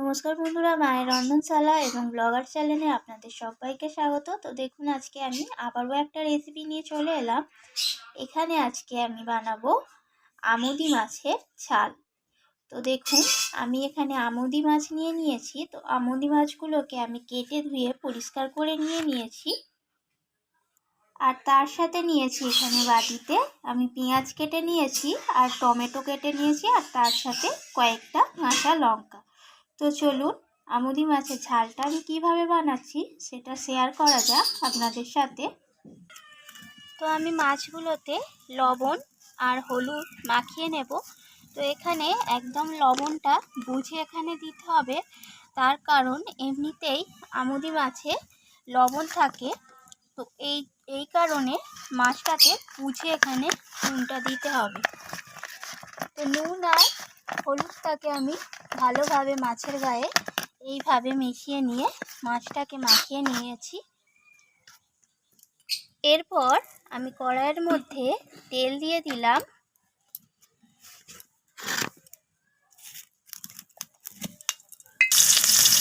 নমস্কার বন্ধুরা, মায়ের রন্ধনশালা এবং ব্লগার চ্যানেলে আপনাদের সবাইকে স্বাগত। তো দেখুন, আজকে আমি আবারও একটা রেসিপি নিয়ে চলে এলাম। এখানে আজকে আমি বানাবো আমুদি মাছের ঝাল। তো দেখুন, আমি এখানে আমুদি মাছ নিয়ে নিয়েছি। তো আমুদি মাছগুলোকে আমি কেটে ধুয়ে পরিষ্কার করে নিয়ে নিয়েছি। আর তার সাথে নিয়েছি এখানে বাটিতে আমি পেঁয়াজ কেটে নিয়েছি আর টমেটো কেটে নিয়েছি আর তার সাথে কয়েকটা কাঁচা লঙ্কা। তো চলুন, আমুদি মাছের ঝালটা আমি কীভাবে বানাচ্ছি সেটা শেয়ার করা যাক আপনাদের সাথে। তো আমি মাছগুলোতে লবণ আর হলুদ মাখিয়ে নেব। তো এখানে একদম লবণটা বুঝে এখানে দিতে হবে। তার কারণ এমনিতেই আমুদি মাছে লবণ থাকে। তো এই এই কারণে মাছটাকে বুঝে এখানে নুনটা দিতে হবে। তো নুন আর হলুদটাকে আমি ভালোভাবে মাছের গায়ে এইভাবে মিশিয়ে নিয়ে, মাছটাকে মাখিয়ে নিয়েছি। এরপর আমি কড়াইয়ের মধ্যে তেল দিয়ে দিলাম।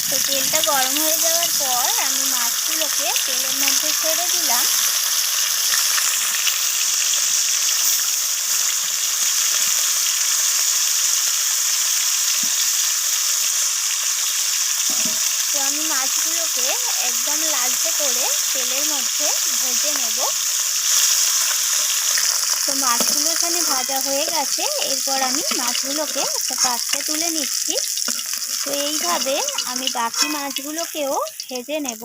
তো তেলটা গরম হয়ে যাওয়ার পর আমি মাছগুলোকে তেলের মধ্যে ছেড়ে দিলাম তো আমি মাছগুলোকে একদম লালচে করে তেলের মধ্যে ভেজে নেব। তো মাছগুলো এখানে ভাজা হয়ে গেছে। এরপর আমি মাছগুলোকে একটা পাত্রে তুলে নিচ্ছি। তো এইভাবে আমি বাকি মাছগুলোকেও ভেজে নেব।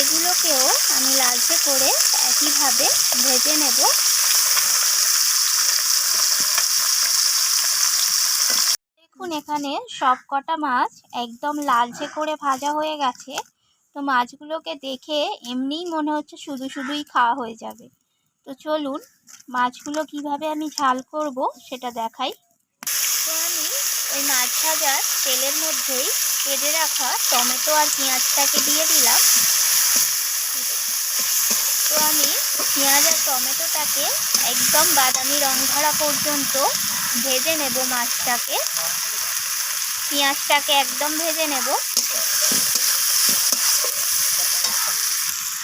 এগুলোকেও আমি লালচে করে একইভাবে ভেজে নেব। দেখুন, এখানে সব কটা মাছ একদম লালচে করে ভাজা হয়ে গেছে। তো মাছগুলোকে দেখে এমনিই মনে হচ্ছে শুধু শুধুই খাওয়া হয়ে যাবে। তো চলুন, মাছগুলো কীভাবে আমি ঝাল করব সেটা দেখাই। তো আমি ওই মাছ ভাজার তেলের মধ্যেই কেটে রাখা টমেটো আর পেঁয়াজটাকে দিয়ে দিলাম। তো আমি পেঁয়াজ আর টমেটোটাকে একদম বাদামি রং ধরা পর্যন্ত ভেজে নেব মাছটাকে। পেঁয়াজটাকে একদম ভেজে নেব।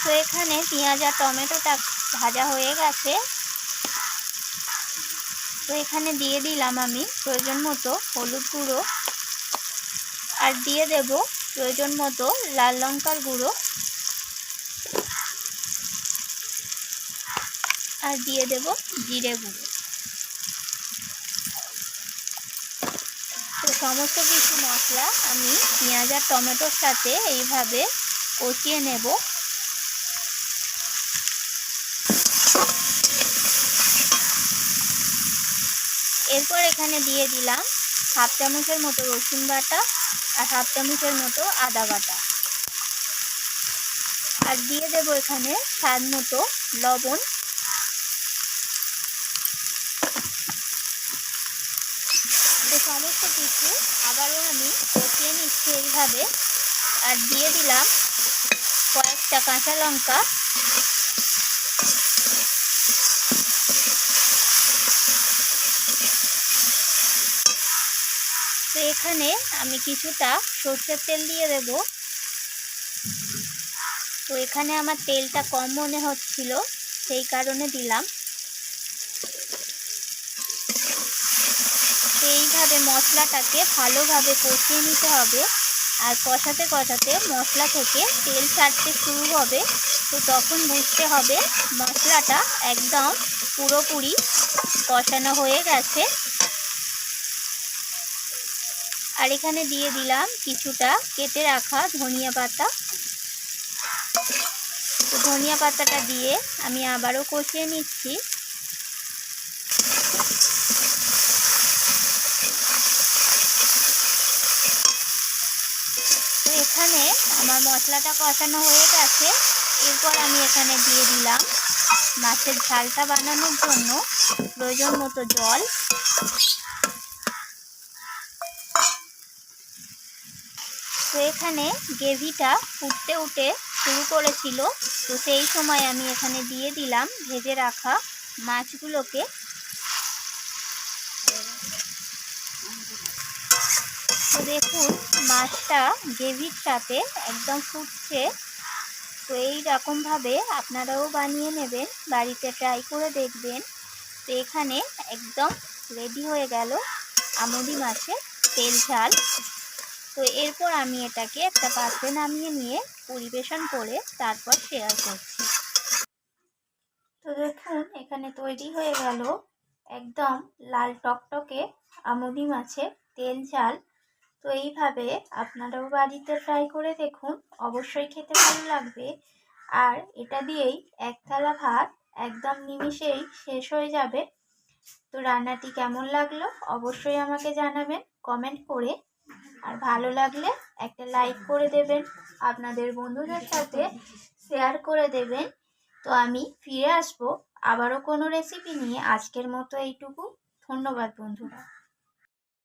তো এখানে পেঁয়াজ আর টমেটোটা ভাজা হয়ে গেছে। তো এখানে দিয়ে দিলাম আমি প্রয়োজন মতো হলুদ গুঁড়ো। আর দিয়ে দেব প্রয়োজন মতো লাল লঙ্কার গুঁড়ো। আর দিয়ে দেব জিরে গুঁড়ো। তো সমস্ত কিছু মশলা আমি পেঁয়াজ আর টমেটোর সাথে এইভাবে কষিয়ে নেব। এরপর এখানে দিয়ে দিলাম হাফ চামচের মতো রসুন বাটা আর হাফ চামচের মতো আদা বাটা। আর দিয়ে দেব এখানে স্বাদ মতো লবণ তো সমস্ত কিছু আবারও আমি কষিয়ে নিচ্ছি এইভাবে। আর দিয়ে দিলাম কয়েকটা কাঁচা লঙ্কা। তো এখানে আমি কিছুটা সর্ষের তেল দিয়ে দেব। তো এখানে আমার তেলটা কম মনে হচ্ছিল, সেই কারণে দিলাম তো এইভাবে মশলাটাকে ভালোভাবে কষিয়ে নিতে হবে। আর কষাতে কষাতে মশলা থেকে তেল ছাড়তে শুরু হবে। তো তখন বুঝতে হবে মশলাটা একদম পুরোপুরি কষানো হয়ে গেছে। আর এখানে দিয়ে দিলাম কিছুটা কেটে রাখা ধনিয়া পাতা। তো ধনিয়া পাতাটা দিয়ে আমি আবারও কষিয়ে নিচ্ছি তো এখানে আমার মশলাটা কষানো হয়ে গেছে। এরপর আমি এখানে দিয়ে দিলাম মাছের ঝালটা বানানোর জন্য প্রয়োজন মতো জল। তো এখানে গ্রেভিটা ফুটতে উঠে শুরু করেছিল। তো সেই সময় আমি এখানে দিয়ে দিলাম ভেজে রাখা মাছগুলোকে। দেখুন মাছটা গ্রেভির সাথে একদম ফুটছে। তো এই রকমভাবে আপনারাও বানিয়ে নেবেন, বাড়িতে ট্রাই করে দেখবেন। তো এখানে একদম রেডি হয়ে গেল আমুদি মাছের তেল ঝাল। তো এরপর আমি এটাকে একটা পাত্রে নামিয়ে নিয়ে পরিবেশন করে তারপর শেয়ার করছি। তো দেখুন, এখানে তৈরি হয়ে গেল একদম লাল টকটকে আমুদি মাছের তেল ঝাল। তো এইভাবে আপনারাও বাড়িতে ট্রাই করে দেখুন, অবশ্যই খেতে ভালো লাগবে। আর এটা দিয়েই এক থালা ভাত একদম নিমিষেই শেষ হয়ে যাবে। তো রান্নাটি কেমন লাগল অবশ্যই আমাকে জানাবেন কমেন্ট করে। আর ভালো লাগলে একটা লাইক করে দেবেন, আপনাদের বন্ধুদের সাথে শেয়ার করে দেবেন। তো আমি ফিরে আসব আবারও কোনো রেসিপি নিয়ে। আজকের মতো এইটুকু। ধন্যবাদ বন্ধুরা।